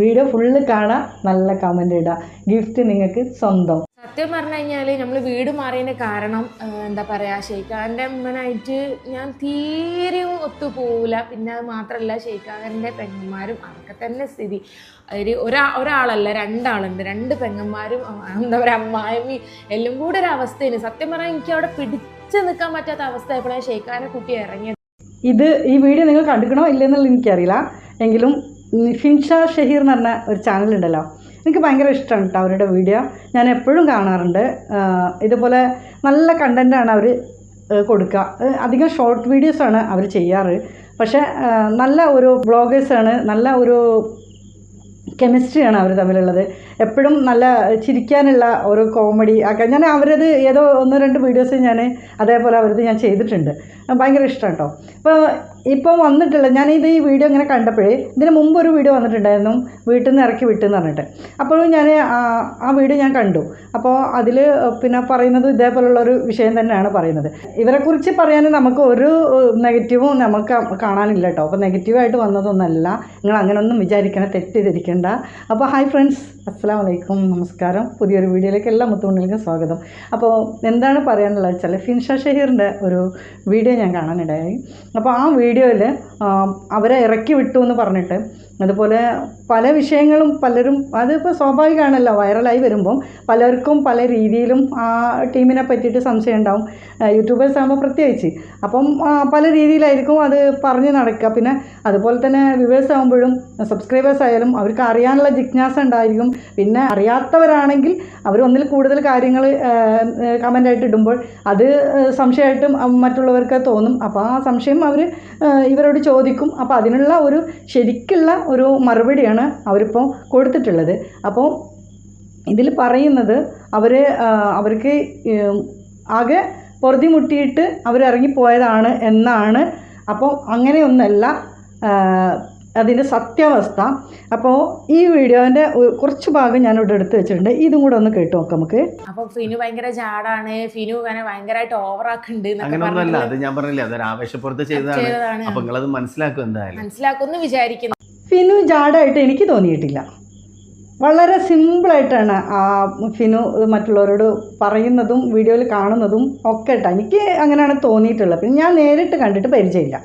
Video full കാണാം നല്ല comment ഇടുക ഗിഫ്റ്റ് നിങ്ങൾക്ക് സ്വന്തം. സത്യം പറഞ്ഞു കഴിഞ്ഞാൽ നമ്മൾ വീട് മാറിയതിന്റെ കാരണം എന്താ പറയുക ഷെയ്ഖാന്റെ അമ്മനായിട്ട് ഞാൻ തീരെയും ഒത്തുപോകില്ല പിന്നെ അത് മാത്രമല്ല ഷെയ്ഖാന്റെ പെങ്ങന്മാരും അതൊക്കെ തന്നെ സ്ഥിതി. ഒരു ഒരാ ഒരാളല്ല രണ്ടാളുണ്ട്. രണ്ട് പെങ്ങന്മാരും എന്താ പറയുക അമ്മായമ്മയും എല്ലാം കൂടെ ഒരു അവസ്ഥയാണ്. സത്യം പറഞ്ഞാൽ എനിക്ക് അവിടെ പിടിച്ച് നിൽക്കാൻ പറ്റാത്ത അവസ്ഥ ആയപ്പോഴാണ് ഷെയ്ഖാനെ കുട്ടി ഇറങ്ങിയത്. ഇത് ഈ വീഡിയോ നിങ്ങൾ കണ്ടിക്കണോ ഇല്ലെന്നുള്ളത് എനിക്കറിയില്ല. എങ്കിലും ഉം, ഫിൻഷ ഷഹീർ എന്ന് പറഞ്ഞ ഒരു ചാനലുണ്ടല്ലോ എനിക്ക് ഭയങ്കര ഇഷ്ടമാണ് കേട്ടോ അവരുടെ വീഡിയോ ഞാൻ എപ്പോഴും കാണാറുണ്ട്. ഇതുപോലെ നല്ല കണ്ടന്റാണ് അവർ കൊടുക്കുക അധികം ഷോർട്ട് വീഡിയോസാണ് അവർ ചെയ്യാറ്. പക്ഷേ നല്ല ഒരു ബ്ലോഗേഴ്സാണ് നല്ല ഒരു കെമിസ്ട്രിയാണ് അവർ തമ്മിലുള്ളത്. എപ്പോഴും നല്ല ചിരിക്കാനുള്ള ഒരു കോമഡി ആക്ക ഞാൻ അവരത് ഏതോ ഒന്ന് രണ്ട് വീഡിയോസ് ഞാൻ അതേപോലെ അവരത് ഞാൻ ചെയ്തിട്ടുണ്ട്. ഭയങ്കര ഇഷ്ടം കേട്ടോ ഇപ്പോൾ ഇപ്പോൾ വന്നിട്ടുള്ള ഞാനിത് ഈ വീഡിയോ ഇങ്ങനെ കണ്ടപ്പോഴേ ഇതിന് മുമ്പ് ഒരു വീഡിയോ വന്നിട്ടുണ്ടായിരുന്നു വീട്ടിൽ നിന്ന് ഇറക്കി വിട്ടെന്ന് പറഞ്ഞിട്ട്. അപ്പോഴും ഞാൻ ആ- ആ വീഡിയോ ഞാൻ കണ്ടു. അപ്പോൾ അതിൽ പിന്നെ പറയുന്നത് ഇതേപോലുള്ളൊരു വിഷയം തന്നെയാണ് പറയുന്നത്. ഇവരെക്കുറിച്ച് പറയാൻ നമുക്ക് ഒരു നെഗറ്റീവും നമുക്ക് കാണാനില്ല കേട്ടോ അപ്പോൾ നെഗറ്റീവായിട്ട് വന്നതൊന്നല്ല. നിങ്ങൾ അങ്ങനെയൊന്നും വിചാരിക്കണം തെറ്റിദ്ധരിക്കേണ്ട. അപ്പോൾ ഹായ് ഫ്രണ്ട്സ് അസ്സാം വലൈക്കും നമസ്കാരം. പുതിയൊരു വീഡിയോയിലേക്ക് എല്ലാ മുത്തുമണികൾക്കും സ്വാഗതം. അപ്പോൾ എന്താണ് പറയാനുള്ളത് വെച്ചാൽ ഫിൻഷ ഷഹീറിന്റെ ഒരു വീഡിയോ ഞാൻ കാണാനിടയായി. അപ്പോൾ ആ വീഡിയോയിൽ അവരെ ഇറക്കി വിട്ടു എന്ന് പറഞ്ഞിട്ട് അതുപോലെ പല വിഷയങ്ങളും പലരും അതിപ്പോൾ സ്വാഭാവികമാണല്ലോ വൈറലായി വരുമ്പം പലർക്കും പല രീതിയിലും ആ ടീമിനെ പറ്റിയിട്ട് സംശയം ഉണ്ടാവും. യൂട്യൂബേഴ്സ് ആകുമ്പോൾ പ്രത്യേകിച്ച്. അപ്പം പല രീതിയിലായിരിക്കും അത് പറഞ്ഞ് നടക്കുക. പിന്നെ അതുപോലെ തന്നെ വ്യൂവേഴ്സ് ആകുമ്പോഴും സബ്സ്ക്രൈബേഴ്സ് ആയാലും അവർക്ക് അറിയാനുള്ള ജിജ്ഞാസ ഉണ്ടായിരിക്കും. പിന്നെ അറിയാത്തവരാണെങ്കിൽ അവർ ഒന്നിൽ കൂടുതൽ കാര്യങ്ങൾ കമന്റായിട്ട് ഇടുമ്പോൾ അത് സംശയമായിട്ടും മറ്റുള്ളവർക്ക് തോന്നും. അപ്പോൾ ആ സംശയം അവർ ഇവരോട് ചോദിക്കും. അപ്പോൾ അതിനുള്ള ഒരു ശരിക്കുള്ള ഒരു മറുപടിയാണ് അവരിപ്പോൾ കൊടുത്തിട്ടുള്ളത്. അപ്പോൾ ഇതിൽ പറയുന്നത് അവർ അവർക്ക് ആകെ പൊറുതി മുട്ടിയിട്ട് അവരിറങ്ങിപ്പോയതാണ് എന്നാണ്. അപ്പോൾ അങ്ങനെയൊന്നല്ല അതിന്റെ സത്യാവസ്ഥ. അപ്പോൾ ഈ വീഡിയോന്റെ കുറച്ച് ഭാഗം ഞാൻ ഞാനിവിടെ എടുത്ത് വെച്ചിട്ടുണ്ട്. ഇതും കൂടെ ഒന്ന് കേട്ട് നോക്കാം നമുക്ക്. അപ്പോൾ ഫിനു ഭയങ്കര ജാടാണ്. ഫിനു ഇങ്ങനെ ഭയങ്കരമായിട്ട് ഓവറാക്കുന്നുണ്ട് അങ്ങനെയൊന്നുമല്ല അത് ഞാൻ പറഞ്ഞില്ലേ അതൊരു ആവേശപ്പുറത്ത് ചെയ്തതാണ്. അപ്പോൾ നിങ്ങൾ നിങ്ങളത് മനസ്സിലാക്കും എന്തായാലും. മനസ്സിലാക്കുമെന്ന് വിചാരിക്കുന്നു. ഫിനു ജാഡായിട്ട് എനിക്ക് തോന്നിയിട്ടില്ല. വളരെ സിമ്പിളായിട്ടാണ് ആ ഫിനു മറ്റുള്ളവരോട് പറയുന്നതും വീഡിയോയിൽ കാണുന്നതും ഒക്കെ കേട്ടോ എനിക്ക് അങ്ങനെയാണ് തോന്നിയിട്ടുള്ളത്. പിന്നെ ഞാൻ നേരിട്ട് കണ്ടിട്ട് പരിചയമില്ല.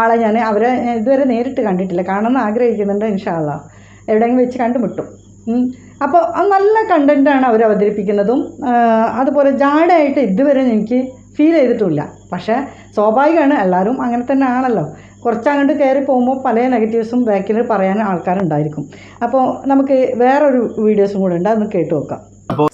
ആളെ ഞാൻ അവരെ ഇതുവരെ നേരിട്ട് കണ്ടിട്ടില്ല. കാണണമെന്ന് ആഗ്രഹിക്കുന്നുണ്ട് ഇൻഷാല്ല എവിടെയെങ്കിലും വെച്ച് കണ്ടുമുട്ടും. അപ്പോൾ അത് നല്ല കണ്ടന്റാണ് അവർ അവതരിപ്പിക്കുന്നതും. അതുപോലെ ജാഡായിട്ട് ഇതുവരെ എനിക്ക് ഫീൽ ചെയ്തിട്ടില്ല പക്ഷേ സ്വാഭാവികമാണ് എല്ലാവരും അങ്ങനെ തന്നെ ആണല്ലോ കുറച്ചങ്ങോട്ട് കയറി പോകുമ്പോൾ പല നെഗറ്റീവ്സും ബാക്കിൽ പറയാൻ ആൾക്കാരുണ്ടായിരിക്കും. അപ്പോൾ നമുക്ക് വേറൊരു വീഡിയോസും കൂടെ ഉണ്ട് അതൊന്ന് കേട്ട് നോക്കാം.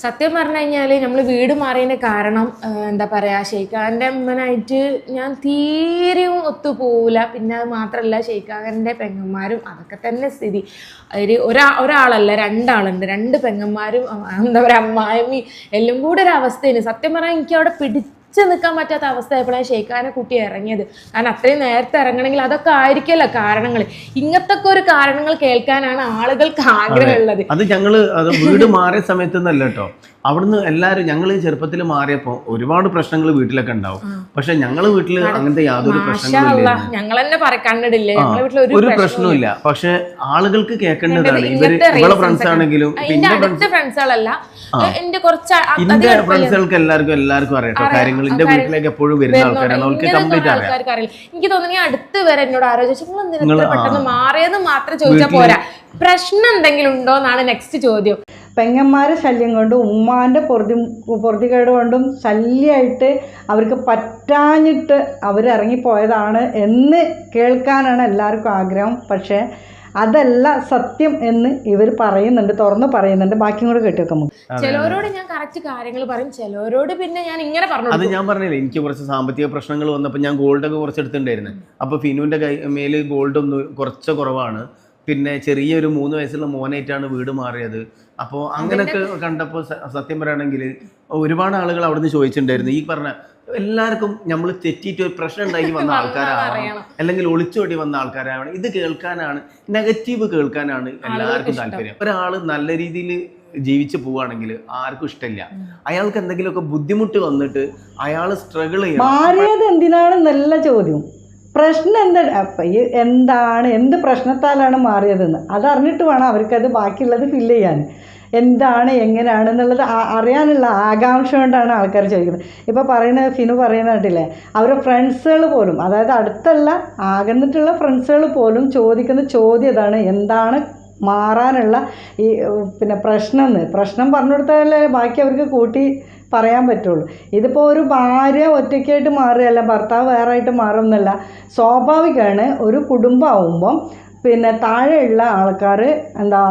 സത്യം പറഞ്ഞു കഴിഞ്ഞാൽ നമ്മൾ വീട് മാറിയതിന്റെ കാരണം എന്താ പറയുക ഷെയ്ഖാന്റെ അമ്മനായിട്ട് ഞാൻ തീരെയും ഒത്തുപോകില്ല പിന്നെ അത് മാത്രമല്ല ഷെയ്ഖാന്റെ പെങ്ങന്മാരും അതൊക്കെ തന്നെ സ്ഥിതി. ഒരു ഒരാ ഒരാളല്ല രണ്ടാളുണ്ട്. രണ്ട് പെങ്ങന്മാരും എന്താ പറയുക അമ്മായി എല്ലാം കൂടെ ഒരു അവസ്ഥയാണ്. സത്യം പറഞ്ഞാൽ എനിക്ക് അവിടെ പിടിച്ച് നിൽക്കാൻ പറ്റാത്ത അവസ്ഥയായപ്പോഴാണ് ഷെയ്ഖാനെ കുട്ടി ഇറങ്ങിയത്. കാരണം അത്രയും നേരത്തെ ഇറങ്ങണമെങ്കിൽ അതൊക്കെ ആയിരിക്കല്ലോ കാരണങ്ങൾ. ഇങ്ങനത്തെ ഒരു കാരണങ്ങൾ കേൾക്കാനാണ് ആളുകൾക്ക് ആഗ്രഹമുള്ളത്. അത് ഞങ്ങൾ അത് വീട് മാറിയ സമയത്ത് നിന്നല്ല കേട്ടോ. അവിടുന്ന് എല്ലാരും ഞങ്ങൾ ചെറുപ്പത്തിൽ മാറിയപ്പോ ഒരുപാട് പ്രശ്നങ്ങൾ വീട്ടിലൊക്കെ ഉണ്ടാവും. പക്ഷെ ഞങ്ങൾ വീട്ടിൽ അങ്ങനത്തെ യാതൊരു പ്രശ്നങ്ങളും ഞങ്ങൾ ഒരു പ്രശ്നവുമില്ല പക്ഷെ ആളുകൾക്ക് കേൾക്കേണ്ടതാണ്. ഇവർ ഇവളെ ഫ്രണ്ട്സ് ആണെങ്കിലും പിന്നെ ഫ്രണ്ട്സുകളല്ല. എന്റെ ഫ്രണ്ട്സുകൾക്ക് എല്ലാവർക്കും എല്ലാവർക്കും അറിയാം അറിയാം. കാര്യങ്ങൾ എന്റെ വീട്ടിലേക്ക് എപ്പോഴും വരുന്ന ആൾക്കാരാണ്. അവർക്ക് ഇങ്ങനെ കംപ്ലീറ്റ് അറിയാം. എനിക്ക് തോന്നുന്നു അടുത്ത് വരെ എന്നോട് ആലോചിച്ചു നിങ്ങൾ എന്തിനാ നിങ്ങൾ പെട്ടെന്ന് മാറിയത് മാത്രം ചോദിച്ചാൽ പോരാ. പ്രശ്നം എന്തെങ്കിലും ഉണ്ടോ എന്നാണ് നെക്സ്റ്റ് ചോദ്യം. പെങ്ങന്മാരെ ശല്യം കൊണ്ടും ഉമ്മാന്റെ പൊറുതി പൊറുതികേട് കൊണ്ടും ശല്യമായിട്ട് അവർക്ക് പറ്റാഞ്ഞിട്ട് അവരിറങ്ങിപ്പോയതാണ് എന്ന് കേൾക്കാനാണ് എല്ലാവർക്കും ആഗ്രഹം. പക്ഷേ അതല്ല സത്യം എന്ന് ഇവർ പറയുന്നുണ്ട് തുറന്ന് പറയുന്നുണ്ട്. ബാക്കിയും കൂടെ കേട്ടു വെക്കാം നമുക്ക്. ചിലവരോട് ഞാൻ കറക്റ്റ് കാര്യങ്ങൾ പറയും ചിലവരോട് പിന്നെ ഞാൻ ഇങ്ങനെ പറഞ്ഞു അത് ഞാൻ പറഞ്ഞില്ലേ എനിക്ക് കുറച്ച് സാമ്പത്തിക പ്രശ്നങ്ങൾ വന്നപ്പോൾ ഞാൻ ഗോൾഡ് ഒക്കെ കുറച്ച് എടുത്തിട്ടുണ്ടായിരുന്നു അപ്പോൾ ഫിനുവിന്റെ കൈ മേൽ ഗോൾഡ് ഒന്ന് കുറച്ച് കുറവാണ്. പിന്നെ ചെറിയൊരു മൂന്ന് വയസ്സുള്ള മോനായിട്ടാണ് വീട് മാറിയത്. അപ്പോൾ അങ്ങനെയൊക്കെ കണ്ടപ്പോൾ സത്യം പറയുകയാണെങ്കിൽ ഒരുപാട് ആളുകൾ അവിടുന്ന് ചോദിച്ചിട്ടുണ്ടായിരുന്നു. ഈ പറഞ്ഞ എല്ലാവർക്കും നമ്മൾ തെറ്റിയിട്ട് ഒരു പ്രശ്നം ഉണ്ടാക്കി വന്ന ആൾക്കാരാണ്. അല്ലെങ്കിൽ ഒളിച്ചോടി വന്ന ആൾക്കാരാണ്. ഇത് കേൾക്കാനാണ് നെഗറ്റീവ് കേൾക്കാനാണ് എല്ലാവർക്കും. താല്പര്യം. ഒരാൾ നല്ല രീതിയിൽ ജീവിച്ചു പോവുകയാണെങ്കിൽ ആർക്കും ഇഷ്ടമില്ല. അയാൾക്ക് എന്തെങ്കിലുമൊക്കെ ബുദ്ധിമുട്ട് വന്നിട്ട് അയാൾ സ്ട്രഗിൾ ചെയ്യണം. മാറിയത് എന്തിനാണ് നല്ല ചോദ്യം. പ്രശ്നം എന്താ? എന്താണ് എന്ത് പ്രശ്നത്താലാണ് മാറിയതെന്ന്. അതറിഞ്ഞിട്ട് വേണം അവർക്കത് ബാക്കിയുള്ളത് ഫില്ല് ചെയ്യാൻ. എന്താണ് എങ്ങനെയാണ് എന്നുള്ളത് അറിയാനുള്ള ആകാംക്ഷ കൊണ്ടാണ് ആൾക്കാർ ചോദിക്കുന്നത്. ഇപ്പോൾ പറയുന്ന ഫിനു പറയുന്ന കേട്ടില്ലേ അവരുടെ ഫ്രണ്ട്സുകൾ പോലും അതായത് അടുത്തല്ല ആകുന്നിട്ടുള്ള ഫ്രണ്ട്സുകൾ പോലും ചോദിക്കുന്ന ചോദ്യം ഇതാണ് എന്താണ് മാറാനുള്ള ഈ പിന്നെ പ്രശ്നം എന്ന് പ്രശ്നം പറഞ്ഞു കൊടുത്താലേ ബാക്കി അവർക്ക് കൂട്ടി പറയാൻ പറ്റുള്ളൂ. ഇതിപ്പോൾ ഒരു ഭാര്യ ഒറ്റയ്ക്കായിട്ട് മാറുകയല്ല ഭർത്താവ് വേറെ ആയിട്ട് മാറുന്നല്ല സ്വാഭാവികമാണ് ഒരു കുടുംബമാവുമ്പം പിന്നെ താഴെയുള്ള ആൾക്കാർ എന്താ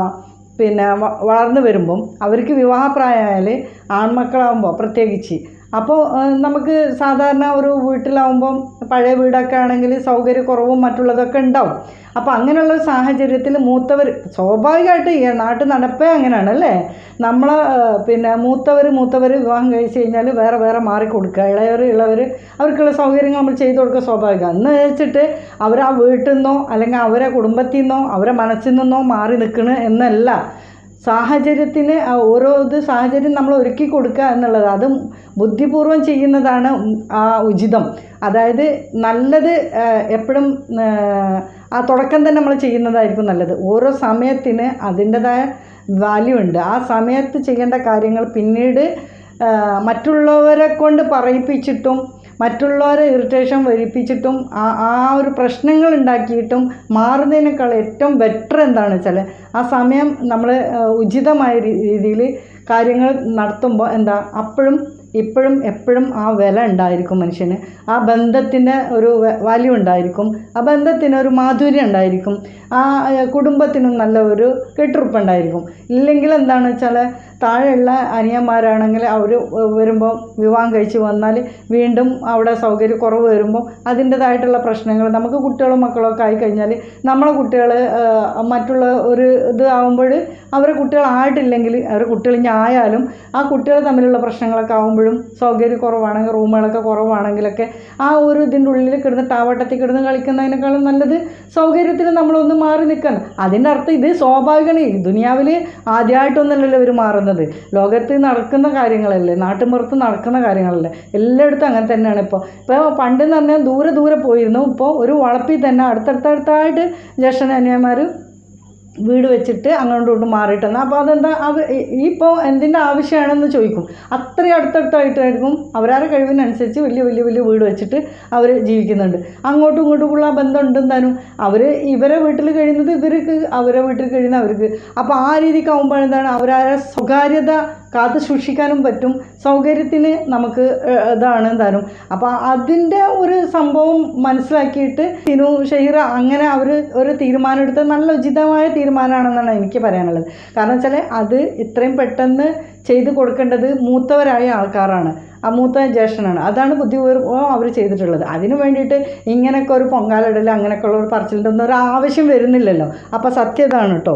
പിന്നെ വളർന്നു വരുമ്പം അവർക്ക് വിവാഹപ്രായമായാൽ ആൺമക്കളാകുമ്പോൾ പ്രത്യേകിച്ച് അപ്പോൾ നമുക്ക് സാധാരണ ഒരു വീട്ടിലാവുമ്പം പഴയ വീടൊക്കെ ആണെങ്കിൽ സൗകര്യക്കുറവും മറ്റുള്ളതൊക്കെ ഉണ്ടാവും. അപ്പോൾ അങ്ങനെയുള്ള സാഹചര്യത്തിൽ മൂത്തവർ സ്വാഭാവികമായിട്ട് ഈ നാട്ടു നടപ്പേ അങ്ങനെയാണ് അല്ലേ? നമ്മൾ പിന്നെ മൂത്തവർ മൂത്തവർ വിവാഹം കഴിച്ച് കഴിഞ്ഞാൽ വേറെ വേറെ മാറി കൊടുക്കുക. ഇളയവർ ഇളവർ അവർക്കുള്ള സൗകര്യങ്ങൾ നമ്മൾ ചെയ്തു കൊടുക്കുക സ്വാഭാവികം. എന്ന് വെച്ചിട്ട് അവർ ആ വീട്ടിൽ നിന്നോ അല്ലെങ്കിൽ അവരെ കുടുംബത്തിൽ നിന്നോ അവരെ മനസ്സിൽ നിന്നോ മാറി നിൽക്കണ് എന്നല്ല. സാഹചര്യത്തിന് ഓരോ ഇത് സാഹചര്യം നമ്മൾ ഒരുക്കി കൊടുക്കുക എന്നുള്ളത് അത് ബുദ്ധിപൂർവം ചെയ്യുന്നതാണ് ആ ഉചിതം. അതായത് നല്ലത് എപ്പോഴും ആ തുടക്കം തന്നെ നമ്മൾ ചെയ്യുന്നതായിരിക്കും നല്ലത്. ഓരോ സമയത്തിന് അതിന്റെതായ വാല്യൂ ഉണ്ട്. ആ സമയത്ത് ചെയ്യേണ്ട കാര്യങ്ങൾ പിന്നീട് മറ്റുള്ളവരെ കൊണ്ട് പറയിപ്പിച്ചിട്ടും മറ്റുള്ളവരെ ഇറിറ്റേഷൻ വരിപ്പിച്ചിട്ടും ആ ആ ഒരു പ്രശ്നങ്ങൾ ഉണ്ടാക്കിയിട്ടും മാറുന്നതിനേക്കാൾ ഏറ്റവും ബെറ്റർ എന്താണെന്ന് വെച്ചാൽ ആ സമയം നമ്മൾ ഉചിതമായ രീതിയിൽ കാര്യങ്ങൾ നടത്തുമ്പോൾ എന്താ അപ്പോഴും ഇപ്പോഴും എപ്പോഴും ആ വില ഉണ്ടായിരിക്കും മനുഷ്യന്. ആ ബന്ധത്തിന്റെ ഒരു വാല്യൂ ഉണ്ടായിരിക്കും. ആ ബന്ധത്തിന് ഒരു മാധുര്യം ഉണ്ടായിരിക്കും. ആ കുടുംബത്തിനും നല്ല ഒരു കെട്ടുറപ്പുണ്ടായിരിക്കും ഇല്ലെങ്കിൽ എന്താണെന്ന് വെച്ചാൽ താഴെയുള്ള അനിയന്മാരാണെങ്കിൽ അവർ വരുമ്പോൾ വിവാഹം കഴിച്ച് വന്നാൽ വീണ്ടും അവിടെ സൗകര്യക്കുറവ് വരുമ്പോൾ അതിന്റെതായിട്ടുള്ള പ്രശ്നങ്ങൾ നമുക്ക് കുട്ടികളും മക്കളൊക്കെ ആയി കഴിഞ്ഞാൽ നമ്മളെ കുട്ടികൾ മറ്റുള്ള ഒരു ഇത് ആകുമ്പോൾ അവരെ കുട്ടികളായിട്ടില്ലെങ്കിൽ അവരെ കുട്ടികൾ ആ കുട്ടികൾ തമ്മിലുള്ള പ്രശ്നങ്ങളൊക്കെ ആകുമ്പോഴും സൗകര്യക്കുറവാണെങ്കിൽ റൂമുകളൊക്കെ കുറവാണെങ്കിലൊക്കെ ആ ഒരു ഇതിന്റെ ഉള്ളിൽ കിടന്ന് ടാവട്ടത്തിൽ കിടന്ന് കളിക്കുന്നതിനേക്കാളും നല്ലത് സൗകര്യത്തിൽ നമ്മളൊന്ന് മാറി നിൽക്കണം. അതിന്റെ അർത്ഥം ഇത് സ്വാഭാവികമാണ്. ദുനിയാവിൽ ആദ്യമായിട്ടൊന്നല്ലല്ലോ ഇവർ മാറുന്നത്. ലോകത്ത് നടക്കുന്ന കാര്യങ്ങളല്ലേ? നാട്ടുമ്പുറത്ത് നടക്കുന്ന കാര്യങ്ങളല്ലേ? എല്ലായിടത്തും അങ്ങനെ തന്നെയാണ് ഇപ്പോൾ ഇപ്പോൾ പണ്ടെന്ന് പറഞ്ഞാൽ ദൂരെ ദൂരെ പോയിരുന്നു. ഇപ്പോൾ ഒരു വളപ്പിൽ തന്നെ അടുത്തടുത്തടുത്തായിട്ട് ജ്യേഷ്ഠൻ അനിയന്മാർ വീട് വെച്ചിട്ട് അങ്ങോട്ടും ഇങ്ങോട്ടും മാറിയിട്ടെന്ന്. അപ്പോൾ അതെന്താ? അവ ഈ ഇപ്പോൾ എന്തിന്റെ ആവശ്യമാണെന്ന് ചോദിക്കും. അത്രയും അടുത്തടുത്തായിട്ടായിരിക്കും അവരവരുടെ കഴിവിനനുസരിച്ച് വലിയ വലിയ വലിയ വീട് വെച്ചിട്ട് അവർ ജീവിക്കുന്നുണ്ട്. അങ്ങോട്ടും ഇങ്ങോട്ടുമുള്ള ആ ബന്ധം ഉണ്ടെന്താനും അവർ ഇവരെ വീട്ടിൽ കഴിയുന്നത് ഇവർക്ക് അവരെ വീട്ടിൽ കഴിയുന്ന അവർക്ക്. അപ്പോൾ ആ രീതിക്ക് ആകുമ്പോൾ എന്താണ്? അവരവരെ സ്വകാര്യത കാത്തു സൂക്ഷിക്കാനും പറ്റും. സൗകര്യത്തിന് നമുക്ക് ഇതാണ് തരും. അപ്പോൾ അതിന്റെ ഒരു സംഭവം മനസ്സിലാക്കിയിട്ട് തിനു ഷെഹീറ അങ്ങനെ അവർ ഒരു തീരുമാനം എടുത്ത നല്ല ഉചിതമായ തീരുമാനമാണെന്നാണ് എനിക്ക് പറയാനുള്ളത്. കാരണം വെച്ചാൽ അത് ഇത്രയും പെട്ടെന്ന് ചെയ്ത് കൊടുക്കേണ്ടത് മൂത്തവരായ ആൾക്കാരാണ്. ആ മൂത്ത ജ്യേഷ്ഠനാണ്. അതാണ് ബുദ്ധിപൂർവം അവർ ചെയ്തിട്ടുള്ളത്. അതിനു വേണ്ടിയിട്ട് ഇങ്ങനെയൊക്കെ ഒരു പൊങ്കാലിടൽ അങ്ങനെയൊക്കെയുള്ള ഒരു പറച്ചിലിന്റെ ഒന്നും ഒരു ആവശ്യം വരുന്നില്ലല്ലോ. അപ്പോൾ സത്യതാണ് കേട്ടോ.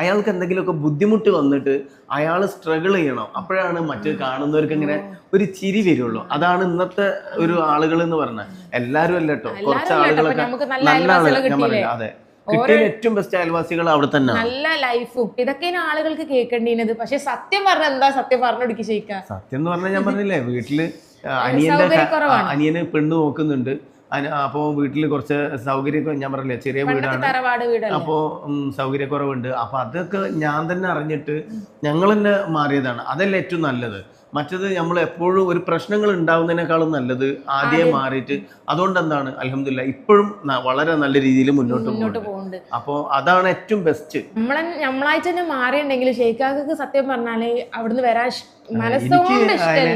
അയാൾക്ക് എന്തെങ്കിലുമൊക്കെ ബുദ്ധിമുട്ട് വന്നിട്ട് അയാൾ സ്ട്രഗിൾ ചെയ്യണം. അപ്പോഴാണ് മറ്റ് കാണുന്നവർക്ക് ഇങ്ങനെ ഒരു ചിരി വരുള്ളൂ. അതാണ് ഇന്നത്തെ ഒരു ആളുകൾ എന്ന് പറഞ്ഞാൽ എല്ലാരും അല്ല കേട്ടോ കുറച്ച് ആളുകളൊക്കെ നല്ല ആളുകൾ ഞാൻ കിട്ടിയില്ലേ? അതെ. കിട്ടിയ ഏറ്റവും ബെസ്റ്റ് അയൽവാസികൾ അവിടെ തന്നെ നല്ല ലൈഫും ഇതൊക്കെയാണ് ആളുകൾക്ക് കേൾക്കേണ്ടിയത് പക്ഷെ സത്യം പറഞ്ഞ എന്താ സത്യം പറഞ്ഞു കൊടുക്കി ചെയ്യിക്ക സത്യം എന്ന് പറഞ്ഞാൽ ഞാൻ പറഞ്ഞില്ലേ വീട്ടിൽ അനിയന്റെ അനിയന് പെണ്ണ് നോക്കുന്നുണ്ട്. അന- അപ്പോ വീട്ടിൽ കുറച്ച് സൗകര്യമൊക്കെ ഞാൻ പറഞ്ഞില്ലേ ചെറിയ വീടാണ്. അപ്പോൾ സൗകര്യക്കുറവുണ്ട്. അപ്പോൾ അതൊക്കെ ഞാൻ തന്നെ അറിഞ്ഞിട്ട് ഞങ്ങൾ തന്നെ മാറിയതാണ്. അതല്ല ഏറ്റവും നല്ലത്. മറ്റത് നമ്മൾ എപ്പോഴും ഒരു പ്രശ്നങ്ങൾ ഉണ്ടാവുന്നതിനേക്കാളും നല്ലത് ആദ്യം മാറിയിട്ട് അതുകൊണ്ട് എന്താണ് അലഹമില്ല ഇപ്പോഴും വളരെ നല്ല രീതിയിൽ മുന്നോട്ട് മുന്നോട്ട് പോകുന്നുണ്ട്. അപ്പോ അപ്പോൾ അതാണ് ഏറ്റവും ബെസ്റ്റ് നമ്മളെ നമ്മളായിട്ട് തന്നെ മാറിയുണ്ടെങ്കിൽ ഷെയ്ഖാക്ക് സത്യം പറഞ്ഞാൽ അവിടുന്ന് വരാൻ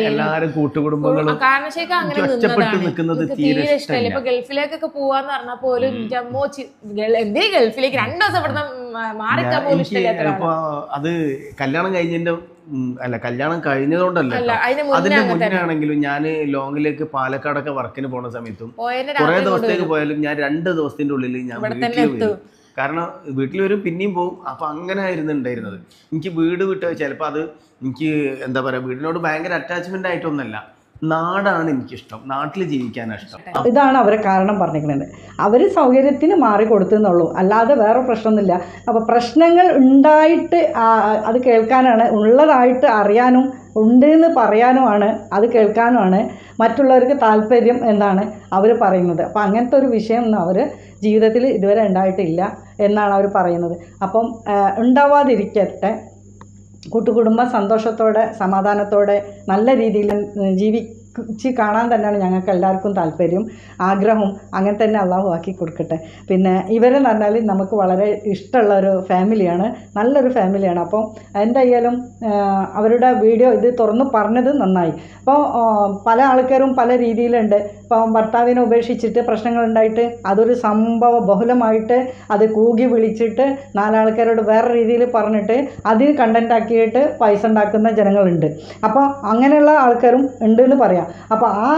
എല്ലാരും കൂട്ടുകുടുംബങ്ങളും കാരണം ശേഖ അങ്ങനെ ഒറ്റപ്പെട്ട് നിൽക്കുന്നത് തീരെ ഇഷ്ടമല്ല. ഇപ്പൊ ഗൾഫിലേക്കൊക്കെ പോവാന്ന് പറഞ്ഞാൽ പോലും ഗൾ- എന്തേ ഗൾഫിലേക്ക്? രണ്ടു ദിവസം ഇവിടുന്ന് മാറിക്കാൻ പോലും എനിക്ക് അത് കല്യാണം കഴിഞ്ഞതിന്റെ അല്ല കല്യാണം കഴിഞ്ഞതുകൊണ്ടല്ല അതിന്റെ മുന്നേ ആണെങ്കിലും ഞാൻ ലോങ്ങിലേക്ക് പാലക്കാടൊക്കെ വർക്കിന് പോണ സമയത്തും കുറെ ദിവസത്തേക്ക് പോയാലും ഞാൻ രണ്ട് ദിവസത്തിന്റെ ഉള്ളിൽ ഞാൻ വീട്ടിൽ. വരും. കാരണം വീട്ടിൽ വരും പിന്നെയും പോകും അപ്പൊ അങ്ങനെ ആയിരുന്നു ഉണ്ടായിരുന്നത്. എനിക്ക് വീട് വിട്ട് ചിലപ്പോൾ അത് എനിക്ക് എന്താ പറയാ വീടിനോട് ഭയങ്കര അറ്റാച്ച്മെന്റ് ആയിട്ടൊന്നല്ല. നാടാണ് എനിക്കിഷ്ടം. നാട്ടിൽ ജീവിക്കാനാണ് ഇഷ്ടം. ഇതാണ് അവരെ കാരണം പറഞ്ഞിരിക്കുന്നത്. അവർ സൗകര്യത്തിന് മാറി കൊടുത്തെന്നുള്ളൂ. അല്ലാതെ വേറെ പ്രശ്നമൊന്നുമില്ല. അപ്പോൾ പ്രശ്നങ്ങൾ ഉണ്ടായിട്ട് അത് കേൾക്കാനാണ് ഉള്ളതായിട്ട് അറിയാനും ഉണ്ട് എന്ന് പറയാനുമാണ് അത് കേൾക്കാനുമാണ് മറ്റുള്ളവർക്ക് താല്പര്യം എന്നാണ് അവർ പറയുന്നത്. അപ്പോൾ അങ്ങനത്തെ ഒരു വിഷയമൊന്നും അവർ ജീവിതത്തിൽ ഇതുവരെ ഉണ്ടായിട്ടില്ല എന്നാണ് അവർ പറയുന്നത്. അപ്പം ഉണ്ടാവാതിരിക്കട്ടെ. കൂട്ടുകുടുംബം സന്തോഷത്തോടെ സമാധാനത്തോടെ നല്ല രീതിയിൽ ജീവിച്ച് കാണാൻ തന്നെയാണ് ഞങ്ങൾക്ക് എല്ലാവർക്കും താല്പര്യം ആഗ്രഹവും അങ്ങനെ തന്നെ അള്ളാഹു ആക്കി കൊടുക്കട്ടെ. പിന്നെ ഇവരെന്ന് പറഞ്ഞാൽ നമുക്ക് വളരെ ഇഷ്ടമുള്ള ഒരു ഫാമിലിയാണ് നല്ലൊരു ഫാമിലിയാണ്. അപ്പോൾ എന്തായാലും അവരുടെ വീഡിയോ ഇത് തുറന്നു പറഞ്ഞത് നന്നായി. അപ്പോൾ പല ആൾക്കാരും പല രീതിയിലുണ്ട്. ഇപ്പോൾ ഭർത്താവിനെ ഉപേക്ഷിച്ചിട്ട് പ്രശ്നങ്ങളുണ്ടായിട്ട് അതൊരു സംഭവ ബഹുലമായിട്ട് അത് കൂകി വിളിച്ചിട്ട് നാലാൾക്കാരോട് വേറെ രീതിയിൽ പറഞ്ഞിട്ട് അതിന് കണ്ടന്റ് ആക്കിയിട്ട് പൈസ ഉണ്ടാക്കുന്ന ജനങ്ങളുണ്ട്. അപ്പോൾ അങ്ങനെയുള്ള ആൾക്കാരും ഉണ്ട് എന്ന് പറയാം. അപ്പോൾ ആ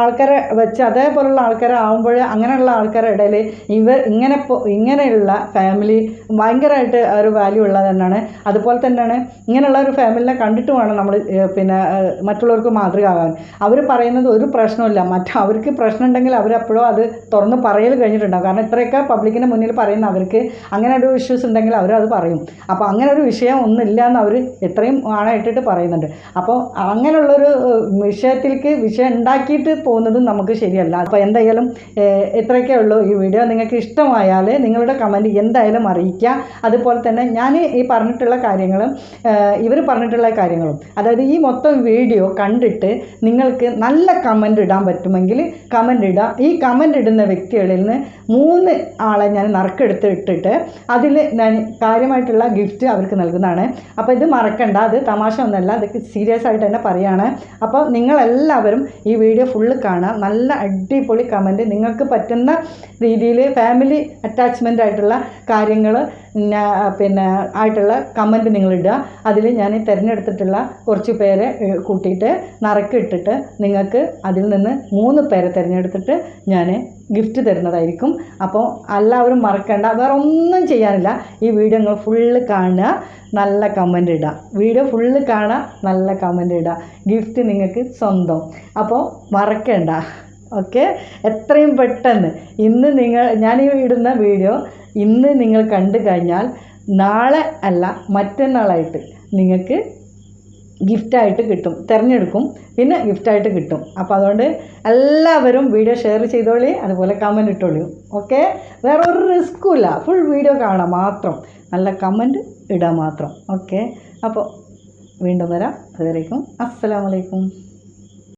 ആൾക്കാരെ വെച്ച് അതേപോലുള്ള ആൾക്കാരെ ആകുമ്പോൾ അങ്ങനെയുള്ള ആൾക്കാരുടെ ഇടയിൽ ഇവർ ഇങ്ങനെ ഇങ്ങനെയുള്ള ഫാമിലി ഭയങ്കരമായിട്ട് ഒരു വാല്യൂ ഉള്ളത് തന്നെയാണ് അതുപോലെ തന്നെയാണ് ഇങ്ങനെയുള്ള ഒരു ഫാമിലിനെ കണ്ടിട്ട് വേണം നമ്മൾ പിന്നെ മറ്റുള്ളവർക്ക് മാതൃക മാതൃകയാകാൻ അവർ പറയുന്നത് ഒരു പ്രശ്നമില്ല മറ്റ് അവർക്ക് പ്രശ്നം ഉണ്ടെങ്കിൽ അവരെപ്പോഴും അത് തുറന്ന് പറയൽ കഴിഞ്ഞിട്ടുണ്ടാകും കാരണം ഇത്രയൊക്കെ പബ്ലിക്കിന് മുന്നിൽ പറയുന്ന അവർക്ക് അങ്ങനെ ഒരു ഇഷ്യൂസ് ഉണ്ടെങ്കിൽ അവരത് പറയും. അപ്പോൾ അങ്ങനെ ഒരു വിഷയം ഒന്നുമില്ല എന്ന് അവർ എത്രയും ആണായിട്ടിട്ട് പറയുന്നുണ്ട്. അപ്പോൾ അങ്ങനെയുള്ളൊരു ഏഹ്, വിഷയത്തിലേക്ക് വിഷയം ഉണ്ടാക്കിയിട്ട് പോകുന്നതും നമുക്ക് ശരിയല്ല. അപ്പോൾ എന്തായാലും ഇത്രയൊക്കെ ഉള്ളൂ ഈ വീഡിയോ. നിങ്ങൾക്ക് ഇഷ്ടമായാൽ നിങ്ങളുടെ കമന്റ് എന്തായാലും അറിയിക്കുക. അതുപോലെ തന്നെ ഞാൻ ഈ പറഞ്ഞിട്ടുള്ള കാര്യങ്ങളും ഇവർ പറഞ്ഞിട്ടുള്ള കാര്യങ്ങളും അതായത് ഈ മൊത്തം വീഡിയോ കണ്ടിട്ട് നിങ്ങൾക്ക് നല്ല കമന്റ് ഇടാൻ പറ്റുമെങ്കിൽ കമന്റ് ഇടുക. ഈ കമന്റ് ഇടുന്ന വ്യക്തികളിൽ നിന്ന് മൂന്ന് ആളെ ഞാൻ നറുക്കെടുത്ത് ഇട്ടിട്ട് അതിൽ ഞാൻ കാര്യമായിട്ടുള്ള ഗിഫ്റ്റ് അവർക്ക് നൽകുന്നതാണ്. അപ്പോൾ ഇത് മറക്കണ്ട. അത് തമാശ ഒന്നല്ല. അതൊക്കെ സീരിയസ് ആയിട്ട് തന്നെ പറയുകയാണ് അപ്പോൾ നിങ്ങളെല്ലാവരും ഈ വീഡിയോ ഫുള്ള് കാണാം. നല്ല അടിപൊളി കമന്റ് നിങ്ങൾക്ക് പറ്റുന്ന രീതിയിൽ ഫാമിലി അറ്റാച്ച്മെന്റ് ആയിട്ടുള്ള കാര്യങ്ങൾ പിന്നെ ആയിട്ടുള്ള കമന്റ് നിങ്ങളിടുക. അതിൽ ഞാൻ തിരഞ്ഞെടുത്തിട്ടുള്ള കുറച്ച് പേരെ കൂട്ടിയിട്ട് നറുക്കിട്ടിട്ട് നിങ്ങൾക്ക് അതിൽ നിന്ന് മൂന്ന് പേരെ തിരഞ്ഞെടുത്തിട്ട് ഞാൻ ഗിഫ്റ്റ് തരുന്നതായിരിക്കും. അപ്പോൾ എല്ലാവരും മറക്കണ്ട വേറെ ഒന്നും ചെയ്യാനില്ല. ഈ വീഡിയോ നിങ്ങൾ ഫുള്ള് കാണുക നല്ല കമന്റ് ഇടുക. വീഡിയോ ഫുള്ള് കാണുക നല്ല കമന്റ് ഇടുക. ഗിഫ്റ്റ് നിങ്ങൾക്ക് സ്വന്തം. അപ്പോൾ മറക്കണ്ട. ഓക്കെ എത്രയും പെട്ടെന്ന്. ഇന്ന് നിങ്ങൾ ഞാൻ ഈ ഇടുന്ന വീഡിയോ ഇന്ന് നിങ്ങൾ കണ്ടു കഴിഞ്ഞാൽ നാളെ അല്ല മറ്റന്നാളായിട്ട് നിങ്ങൾക്ക് ഗിഫ്റ്റായിട്ട് കിട്ടും. തിരഞ്ഞെടുക്കും. പിന്നെ ഗിഫ്റ്റായിട്ട് കിട്ടും. അപ്പോൾ അതുകൊണ്ട് എല്ലാവരും വീഡിയോ ഷെയർ ചെയ്തോളി അതുപോലെ കമന്റ് ഇട്ടോളൂ. ഓക്കെ വേറെ ഒരു റിസ്ക്കും ഇല്ല. ഫുൾ വീഡിയോ കാണാം മാത്രം. നല്ല കമന്റ് ഇടാൻ മാത്രം. ഓക്കെ അപ്പോൾ വീണ്ടും വരാം. അതുവരേക്കും. അസ്സലാമലൈക്കും